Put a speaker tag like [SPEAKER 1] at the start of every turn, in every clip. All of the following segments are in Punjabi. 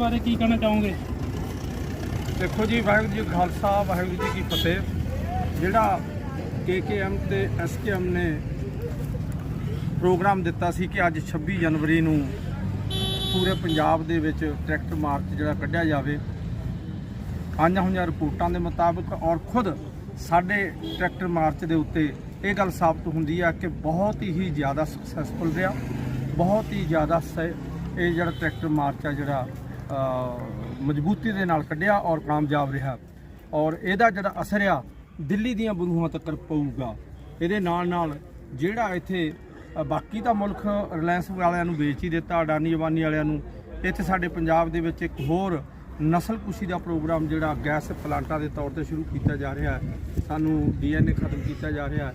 [SPEAKER 1] ਬਾਰੇ ਕੀ ਕਹਿਣਾ ਚਾਹੋਗੇ?
[SPEAKER 2] ਦੇਖੋ ਜੀ, ਵਾਹਿਗੁਰੂ ਜੀ ਖਾਲਸਾ, ਵਾਹਿਗੁਰੂ ਜੀ ਕੀ ਫਤਿਹ। ਜਿਹੜਾ ਕੇਕੇਐਮ ਤੇ ਐਸਕੇਐਮ ਨੇ ਪ੍ਰੋਗਰਾਮ ਦਿੱਤਾ ਸੀ ਕਿ ਅੱਜ 26 ਜਨਵਰੀ ਨੂੰ ਪੂਰੇ ਪੰਜਾਬ ਦੇ ਵਿੱਚ ਟਰੈਕਟਰ ਮਾਰਚ ਜਿਹੜਾ ਕੱਢਿਆ ਜਾਵੇ, ਆਈਆਂ ਹੋਈਆਂ ਰਿਪੋਰਟਾਂ ਦੇ ਮੁਤਾਬਕ ਔਰ ਖੁਦ ਸਾਡੇ ਟਰੈਕਟਰ ਮਾਰਚ ਦੇ ਉੱਤੇ ਇਹ ਗੱਲ ਸਾਬਤ ਹੁੰਦੀ ਆ ਕਿ ਬਹੁਤ ਹੀ ਜ਼ਿਆਦਾ ਸਕਸੈਸਫੁਲ ਰਿਹਾ, ਬਹੁਤ ਹੀ ਜ਼ਿਆਦਾ ਸ- ਇਹ ਜਿਹੜਾ ਟਰੈਕਟਰ ਮਾਰਚ ਆ ਜਿਹੜਾ ਮਜ਼ਬੂਤੀ ਦੇ ਨਾਲ ਕੱਢਿਆ ਔਰ ਕਾਮਯਾਬ ਰਿਹਾ। ਔਰ ਇਹਦਾ ਜਿਹੜਾ ਅਸਰ ਆ, ਦਿੱਲੀ ਦੀਆਂ ਬਰੂਹਾਂ ਤੱਕ ਪਊਗਾ। ਇਹਦੇ ਨਾਲ ਨਾਲ ਜਿਹੜਾ ਇੱਥੇ ਬਾਕੀ ਤਾਂ ਮੁਲਕ ਰਿਲਾਇੰਸ ਵਾਲਿਆਂ ਨੂੰ ਵੇਚ ਹੀ ਦਿੱਤਾ, ਅਡਾਨੀ ਅਬਾਨੀ ਵਾਲਿਆਂ ਨੂੰ, ਇੱਥੇ ਸਾਡੇ ਪੰਜਾਬ ਦੇ ਵਿੱਚ ਇੱਕ ਹੋਰ ਨਸਲਕੁਸ਼ੀ ਦਾ ਪ੍ਰੋਗਰਾਮ ਜਿਹੜਾ ਗੈਸ ਪਲਾਂਟਾਂ ਦੇ ਤੌਰ ਤੇ ਸ਼ੁਰੂ ਕੀਤਾ ਜਾ ਰਿਹਾ ਹੈ, ਸਾਨੂੰ ਡੀਐਨਏ ਖਤਮ ਕੀਤਾ ਜਾ ਰਿਹਾ ਹੈ।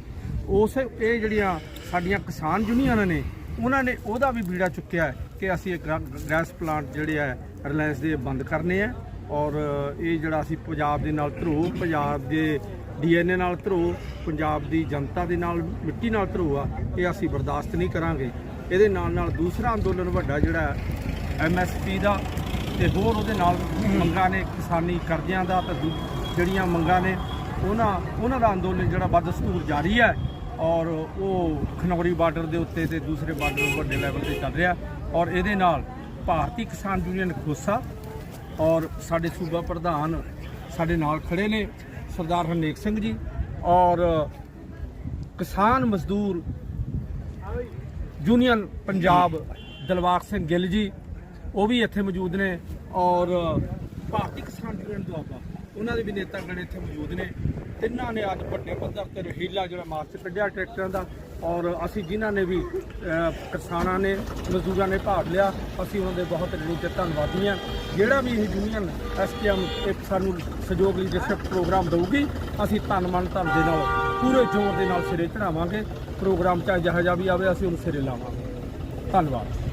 [SPEAKER 2] ਉਸ, ਇਹ ਜਿਹੜੀਆਂ ਸਾਡੀਆਂ ਕਿਸਾਨ ਯੂਨੀਅਨਾਂ ਨੇ ਉਹਨਾਂ ਨੇ ਉਹਦਾ ਵੀ ਬੀੜਾ ਚੁੱਕਿਆ ਕਿ ਅਸੀਂ ਇੱਕ ਗ- ਗੈਸ ਪਲਾਂਟ ਜਿਹੜੇ ਹੈ, ਰਿਲਾਇੰਸ ਦੇ ਬੰਦ ਕਰਨੇ ਆ ਔਰ ਇਹ ਜਿਹੜਾ ਅਸੀਂ ਪੰਜਾਬ ਦੇ ਨਾਲ ਧਰੋ, ਪੰਜਾਬ ਦੇ ਡੀਐਨਏ ਨਾਲ ਧਰੋ, ਪੰਜਾਬ ਦੀ ਜਨਤਾ ਦੇ ਨਾਲ, ਮਿੱਟੀ ਨਾਲ ਧਰੋ ਆ, ਇਹ ਅਸੀਂ ਬਰਦਾਸ਼ਤ ਨਹੀਂ ਕਰਾਂਗੇ। ਇਹਦੇ ਨਾਲ ਨਾਲ ਦੂਸਰਾ ਅੰਦੋਲਨ ਵੱਡਾ ਜਿਹੜਾ ਐਮਐਸਪੀ ਦਾ ਤੇ ਹੋਰ ਉਹਦੇ ਨਾਲ ਮੰਗਾਂ ਨੇ, ਕਿਸਾਨੀ ਕਰਜ਼ਿਆਂ ਦਾ ਤੇ ਦੂ- ਜਿਹੜੀਆਂ ਮੰਗਾਂ ਨੇ, ਉਹਨਾਂ ਉਹਨਾਂ ਦਾ ਅੰਦੋਲਨ ਜਿਹੜਾ ਵੱਧ ਬਦਸਤੂਰ ਜਾਰੀ ਹੈ। ਔਰ ਉਹ ਖਨੌਰੀ ਬਾਰਡਰ ਦੇ ਉੱਤੇ ਤੇ ਦੂਸਰੇ ਬਾਰਡਰ ਵੱਡੇ ਲੈਵਲ ਤੇ ਚੱਲ ਰਿਹਾ। ਔਰ ਇਹਦੇ ਨਾਲ ਭਾਰਤੀ ਕਿਸਾਨ ਯੂਨੀਅਨ ਖੋਸਾ ਔਰ ਸਾਡੇ ਸੂਬਾ ਪ੍ਰਧਾਨ ਸਾਡੇ ਨਾਲ ਖੜੇ ਨੇ, ਸਰਦਾਰ ਹਰਨੇਕ ਸਿੰਘ ਜੀ। ਔਰ ਕਿਸਾਨ ਮਜ਼ਦੂਰ ਯੂਨੀਅਨ ਪੰਜਾਬ ਦਲਵਾਰ ਸਿੰਘ ਗਿੱਲ ਜੀ, ਉਹ ਵੀ ਇੱਥੇ ਮੌਜੂਦ ਨੇ। ਔਰ ਭਾਰਤੀ ਕਿਸਾਨ ਯੂਨੀਅਨ ਦੁਆਬਾ ਉਹਨਾਂ ਦੇ ਵੀ ਨੇਤਾਗਣ ਇੱਥੇ ਮੌਜੂਦ ਨੇ। ਤਿੰਨਾਂ ਨੇ ਅੱਜ ਵੱਡੇ ਪੱਧਰ ਤੇ ਰਹੀਲਾ ਜਿਹੜਾ ਮਾਰਚ ਕੱਢਿਆ ਟਰੈਕਟਰਾਂ ਦਾ ਔਰ ਅਸੀਂ ਜਿਨ੍ਹਾਂ ਨੇ ਵੀ ਕਿਸਾਨਾਂ ਨੇ, ਮਜ਼ਦੂਰਾਂ ਨੇ ਭਾਗ ਲਿਆ, ਅਸੀਂ ਉਹਨਾਂ ਦੇ ਬਹੁਤ ਅਗਨੀ ਤੇ ਧੰਨਵਾਦੀ ਹਾਂ। ਜਿਹੜਾ ਵੀ ਇਹ ਯੂਨੀਅਨ ਐਸਕੇਐਮ ਇੱਕ ਸਾਨੂੰ ਸਹਿਯੋਗ ਲਈ ਜਿਸ ਪ੍ਰੋਗਰਾਮ ਦਊਗੀ, ਅਸੀਂ ਤਨ ਮਨ ਧਨ ਦੇ ਨਾਲ ਪੂਰੇ ਜ਼ੋਰ ਦੇ ਨਾਲ ਸਿਰੇ ਚੜਾਵਾਂਗੇ ਪ੍ਰੋਗਰਾਮ ਚਾਹੇ ਜਿਹੋ ਜਿਹਾ ਵੀ ਆਵੇ, ਅਸੀਂ ਉਹਨੂੰ ਸਿਰੇ ਲਾਵਾਂਗੇ। ਧੰਨਵਾਦ।